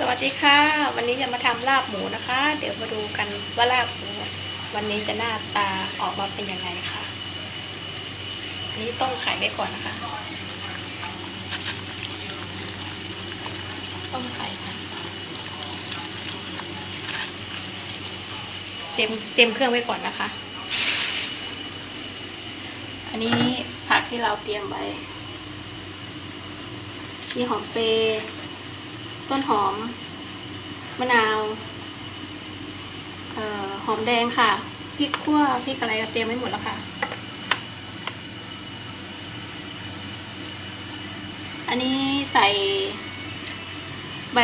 สวัสดีค่ะ วันนี้จะมาทำลาบหมูนะคะ เดี๋ยวมาดูกันว่าลาบหมูวันนี้จะหน้าตาออกมาเป็นยังไงค่ะอันนี้ต้มไข่ไว้ก่อนนะคะ ต้มไข่ค่ะเตรียมเตรียมเครื่องไว้ก่อนนะคะ อันนี้ผักที่เราเตรียมไว้มีหอมเปรย์ ต้นหอม มะนาวออหอมแดงค่ะพริกขั่วพริกอะไรก็เตรียมไว้หมดแล้วค่ะ อันนี้ใส่ใบ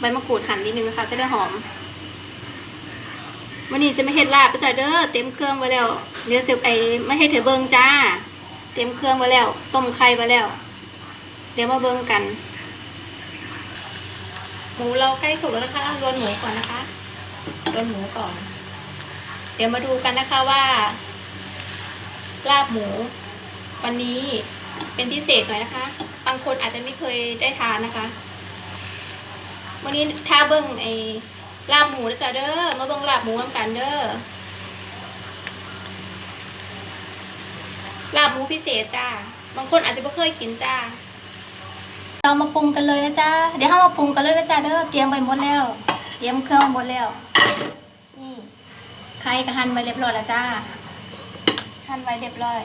ใบมะกรูดหั่นนิดนึงนะคะจะได้หอมวันนี้จะไม่เฮ็ดลาบจ้ะเด้อเต็มเครื่องไว้แล้วเดี๋ยวสิไอไม่ให้เถอเบิงจ้า เต็มเครื่องไว้แล้ว ต้มไข่ไว้แล้ว เดี๋ยวมาเบิงกัน หมูเราใกล้สุกแล้วนะคะรวนหมูก่อนนะคะรวนหมูก่อน เดี๋ยวมาดูกันนะคะว่าลาบหมูวันนี้เป็นพิเศษหน่อยนะคะ บางคนอาจจะไม่เคยได้ทานนะคะ วันนี้ถ้าเบิ้งไอ้ลาบหมูนะจ๊ะเด้อมาเบิ้งลาบหมูนำกันเด้อลาบหมูพิเศษจ้า บางคนอาจจะไม่เคยกินจ้า เรามาปรุงกันเลยนะจ๊ะ เดี๋ยวเรามาปรุงกันเลยนะจ๊ะเด้อ เตรียมไปหมดแล้ว เตรียมเครื่องหมดแล้ว นี่ ไข่กับหั่นไว้เรียบร้อยแล้วจ้า หั่นไว้เรียบร้อย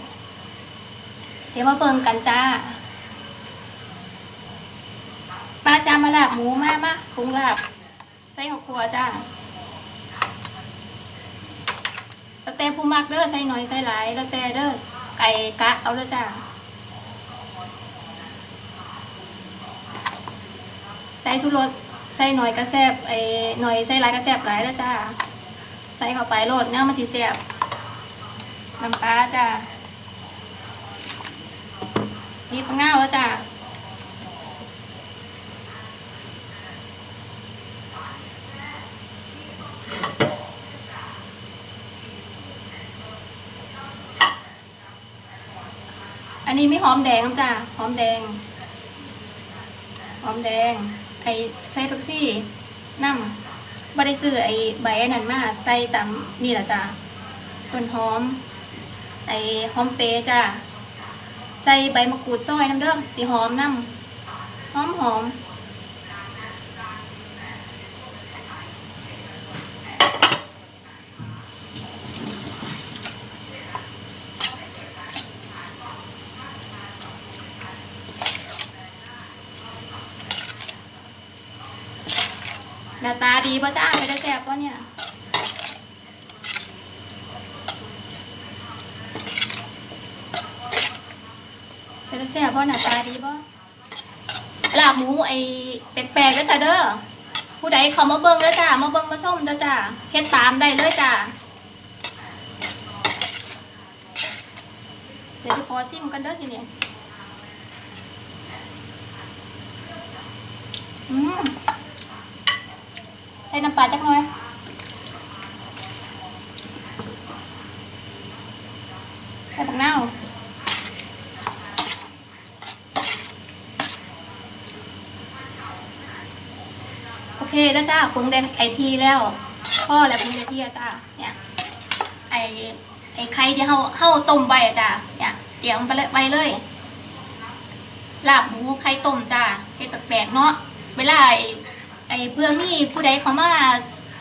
เดี๋ยวมาเบิ่งกันจ้าป้าจ้ามาลาบหมูมามาปรุงลาบใส่ข้าวคั่วจ้าแล้วแต่ผู้มักเด้อใส่หน่อยใส่หลายแล้วแต่เด้อไก่กะเอาเด้อจ้า ใส่ชูรสใส่หน่อยกระแซบไอ้หน่อยใส่ลายกระแซบหลายแล้วจ้าใส่เข้าไปโรดเนื้อมันสิแซบน้ำปลาจ้านี่ปังง่าวแล้วจ้าอันนี้มีหอมแดงน้ำจ้าหอมแดง หอมแดง ไอ้ใส่ผักซี่น้ำบ่ได้ซื้อไอ้ใบอันนั้นมาใส่ตำนี่แหละจ้าต้นหอม ไอ้หอมเปรจ้าใส่ใบมะกรูดซอยน้ำเด้อสีหอมน้ำหอมหอม หน้าตาดีป่ะจ้าไม่ได้แซ่บป่ะเนี่ยเป็นแซ่บเพราะหน้าตาดีป่ะลาบหมูไอ้แปลกๆแล้วจ้ะเด้อผู้ใดเขามาเบิ่งแล้วจ้ามาเบิ่งมาชมจ้าจ้าเฮ็ดตามได้เลยจ้าเดี๋ยวจะขอซิมกันเด้อทีนี้อืม ส่น้ำปลาจักหน่อยใส่ผักเน่าโอเคแล้วจ้าปรุงได้ไอทีแล้วพ่อแล้วปรุงได้ที่จ้าเนี่ยไอไอไข่ที่เฮาเฮาต้มไว้อะจ้าเนี่ยเตรียมไปเลยไว้เลยลาบหมูไข่ต้มจ้าเฮ็ดแปลกๆเนาะเวลาไอ ไอ้เพื่อมีผู้ใดเขามา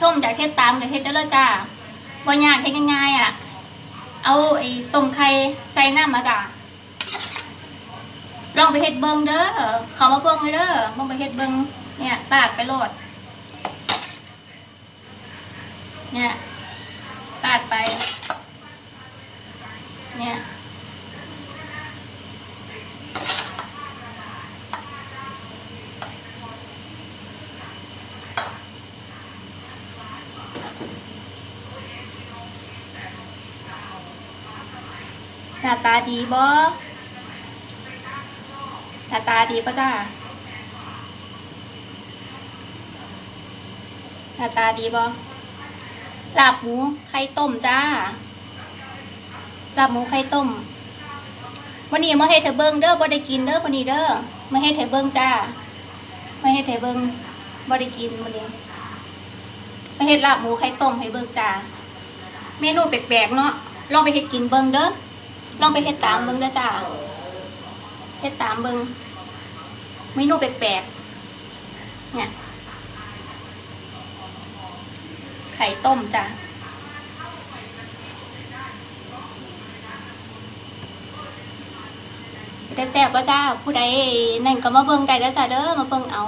ชมจากเฮ็ดตามกับเฮ็ดได้เลยจ้าบ่ยากเฮ็ดง่ายๆอะ เอาไอ้ต้มไข่ใส่น้ำมาจ้าลองไปเฮ็ดเบิ่งเด้อ เขามาเบิ่งเลยเด้อลองไปเฮ็ดเบิ่งเนี่ยปาดไปโลด เนี่ยปาดไป เนี่ย หน้าตาดีบ่หน้าตาดีป่ะจ้าหน้าตาดีบ่ลาบหมูไข่ต้มจ้าลาบหมูไข่ต้มวันนี้มาให้เธอเบิ้งเด้อบ่ได้กินเด้อวันนี้เด้อมาให้เธอเบิ้งจ้ามาให้เธอเบิ้งบ่ได้กินมื้อนี้ไปเฮ็ดลาบหมูไข่ต้มให้เบิ่งจ้าเมนูแปลกๆเนาะลองไปเฮ็ดกินเบิ่งเด้อ ลองไปเฮ็ดตามเบิ่งเด้อจ้าเฮ็ดตามเบิ่งเมนูแปลกๆเนี่ยไข่ต้มจ้ะได้แซ่บว่าจ้าผู้ใดนั่นก็มาเบิ่งได้เด้อจ้าเด้อมาเบิ่งเอา